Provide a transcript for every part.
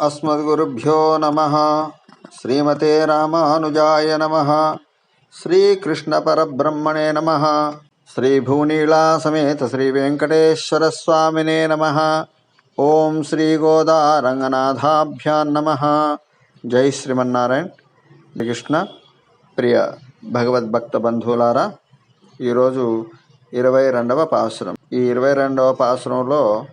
అస్మద్గురుభ్యో నమ. శ్రీమతే రామానుజాయ నమ. శ్రీకృష్ణ పరబ్రహ్మణే నమ. శ్రీ భూనీళా సమేత శ్రీ వెంకటేశ్వర స్వామినే నమ. ఓం శ్రీ గోదా రంగనాథాభ్యాన్ నమ. జై శ్రీమన్నారాయణ. కృష్ణ. ప్రియ భగవద్భక్త బంధువులారా ఈరోజు ఇరవై రెండవ పాశ్రం. ఈ ఇరవై రెండవ పాసురంలో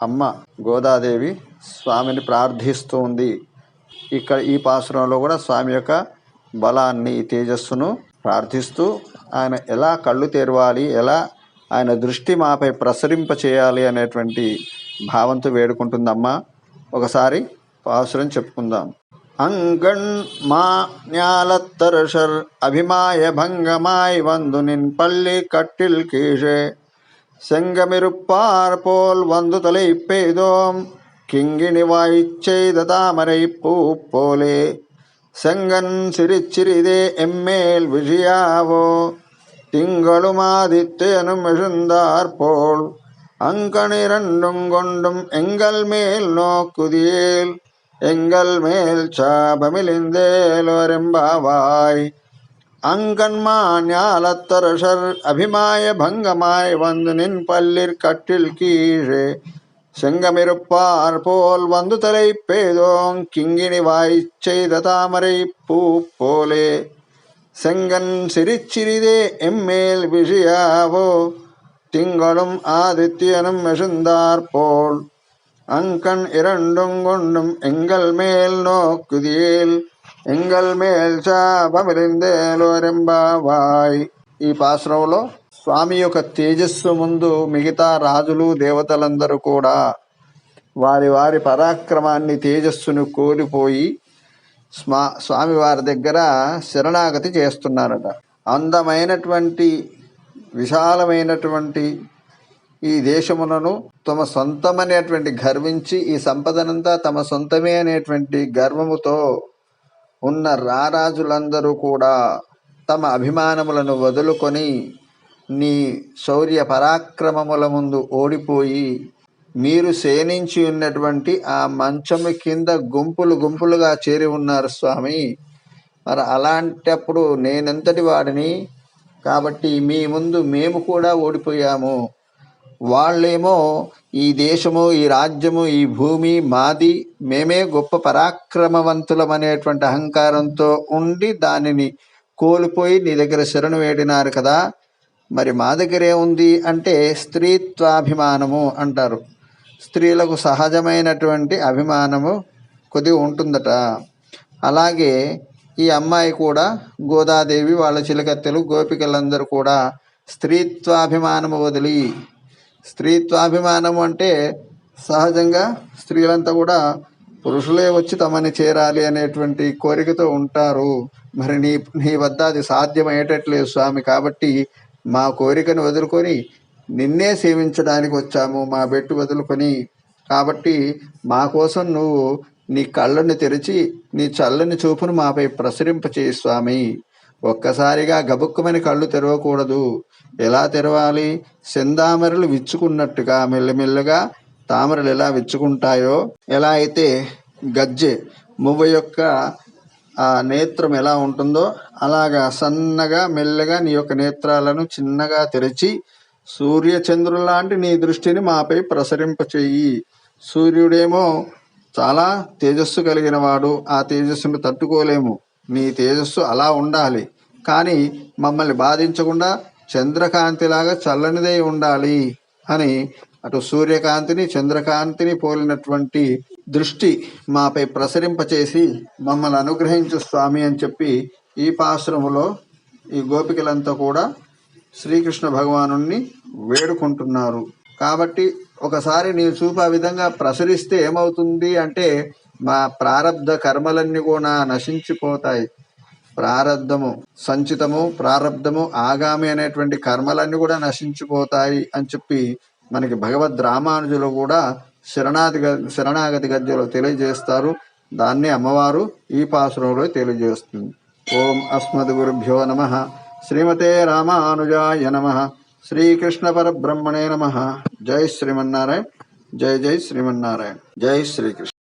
అమ్మ గోదాదేవి స్వామిని ప్రార్థిస్తూ ఉంది ఇక్కడ ఈ పాసురంలో కూడా స్వామి యొక్క బలాన్ని తేజస్సును ప్రార్థిస్తూ ఆయన ఎలా కళ్ళు తెరవాలి ఎలా ఆయన దృష్టి మాపై ప్రసరింప చేయాలి అనేటువంటి భావంతో వేడుకుంటుందమ్మ ఒకసారి పాసురం చెప్పుకుందాం அங்கண் மா ஞாலத்தரசர் அபிமாய பங்கமாய் வந்து நின் பள்ளி கட்டில் கீழே செங்கமிருப்பார் போல் வந்து தலை பெய்தோம் கிங்கிணி வாய்ச் செய்த தாமரை பூ போலே செங்கன் சிரிச்சிறிதே எம்மேல் விழியாவோ. திங்களுமாதித்தேனும் எழுந்தார் போல் அங்கனிரண்டும் கொண்டும் எங்கள் மேல் நோக்குதியேல் எங்கள் மேல் சாபமிலிந்தேலோரெம்பாவாய் அங்கன்மா ஞாலத்தரசர் அபிமாய பங்கமாய் வந்து நின் பல்லிற் கட்டில் கீழே செங்கமிருப்பார் போல் வந்து தலை பேதோங் கிங்கினி வாய் செய்த தாமரை பூ போலே. செங்கன் சிரிச்சிறிதே எம்மேல் விஷயாவோ திங்களும் ஆதித்யனும் மெசுந்தார் போல். அங்கன் இரண்டும் கொண்டும் எங்கள் மேல் நோக்குதியேல் ఎంగల్ మేల్ చాపమిరిందేలోరెంబావాయ్ ఈ పాశ్రంలో స్వామి యొక్క తేజస్సు ముందు మిగతా రాజులు దేవతలందరూ కూడా వారి వారి పరాక్రమాన్ని తేజస్సును కోల్పోయి స్మా స్వామి వారి దగ్గర శరణాగతి చేస్తున్నారట. అందమైనటువంటి విశాలమైనటువంటి ఈ దేశములను తమ సొంతమనేటువంటి గర్వించి ఈ సంపదనంతా తమ సొంతమే అనేటువంటి గర్వముతో ఉన్న రారాజులందరూ కూడా తమ అభిమానములను వదులుకొని నీ శౌర్య పరాక్రమముల ముందు ఓడిపోయి మీరు సేనించి ఉన్నటువంటి ఆ మంచము కింద గుంపులు గుంపులుగా చేరి ఉన్నారు స్వామి. మరి అలాంటప్పుడు నేనెంతటి వాడిని? కాబట్టి మీ ముందు మేము కూడా ఓడిపోయాము. వాళ్ళేమో ఈ దేశము ఈ రాజ్యము ఈ భూమి మాది మేమే గొప్ప పరాక్రమవంతులం అనేటువంటి అహంకారంతో ఉండి దానిని కోల్పోయి నీ దగ్గర శరణు వేడినారు కదా. మరి మా దగ్గరే ఉంది అంటే స్త్రీత్వాభిమానము అంటారు. స్త్రీలకు సహజమైనటువంటి అభిమానము కొద్దిగా ఉంటుందట. అలాగే ఈ అమ్మాయి కూడా గోదాదేవి వాళ్ళ చిలకత్తెలు గోపికలందరూ కూడా స్త్రీత్వాభిమానము వదిలి స్త్రీత్వాభిమానం అంటే సహజంగా స్త్రీలంతా కూడా పురుషులే వచ్చి తమని చేరాలి అనేటువంటి కోరికతో ఉంటారు. మరి నీ నీ వద్ద అది సాధ్యమయ్యేటట్లేదు స్వామి. కాబట్టి మా కోరికను వదులుకొని నిన్నే సేవించడానికి వచ్చాము. మా బెట్టు వదులుకొని. కాబట్టి మా కోసం నువ్వు నీ కళ్ళను తెరిచి నీ చల్లని చూపును మాపై ప్రసరింపచేయి స్వామి. ఒక్కసారిగా గబుక్కుమని కళ్ళు తెరవకూడదు. ఎలా తెరవాలి? సెందామరలు విచ్చుకున్నట్టుగా మెల్లమెల్లగా తామరలు ఎలా విచ్చుకుంటాయో? ఎలా అయితే గజ్జె మువ్వ యొక్క ఆ నేత్రం ఎలా ఉంటుందో అలాగా సన్నగా మెల్లగా నీ యొక్క నేత్రాలను చిన్నగా తెరిచి సూర్యచంద్రులాంటి నీ దృష్టిని మాపై ప్రసరింపచేయి. సూర్యుడేమో చాలా తేజస్సు కలిగిన వాడు ఆ తేజస్సును తట్టుకోలేము. నీ తేజస్సు అలా ఉండాలి. కానీ మమ్మల్ని బాధించకుండా చంద్రకాంతిలాగా చల్లనిదై ఉండాలి అని అటు సూర్యకాంతిని చంద్రకాంతిని పోలినటువంటి దృష్టి మాపై ప్రసరింపచేసి మమ్మల్ని అనుగ్రహించు స్వామి అని చెప్పి ఈ పాశ్రములో ఈ గోపికలంతా కూడా శ్రీకృష్ణ భగవాను వేడుకుంటున్నారు. కాబట్టి ఒకసారి నీ చూపు ఆ విధంగా ప్రసరిస్తే ఏమవుతుంది అంటే మా ప్రారంధ కర్మలన్నీ కూడా నశించిపోతాయి. ప్రారంధము సంచితము ప్రారంధము ఆగామి అనేటువంటి కర్మలన్నీ కూడా నశించిపోతాయి అని చెప్పి మనకి భగవద్ రామానుజులు కూడా శరణాది శరణాగతి గద్యలో తెలియజేస్తారు. దాన్ని అమ్మవారు ఈ పాసురంలో తెలియజేస్తుంది. ఓం అస్మద్ గురుభ్యో నమ. శ్రీమతే రామానుజాయ నమ. శ్రీకృష్ణ పరబ్రహ్మణే నమ. జై శ్రీమన్నారాయణ. జై జై శ్రీమన్నారాయణ. జై శ్రీకృష్ణ.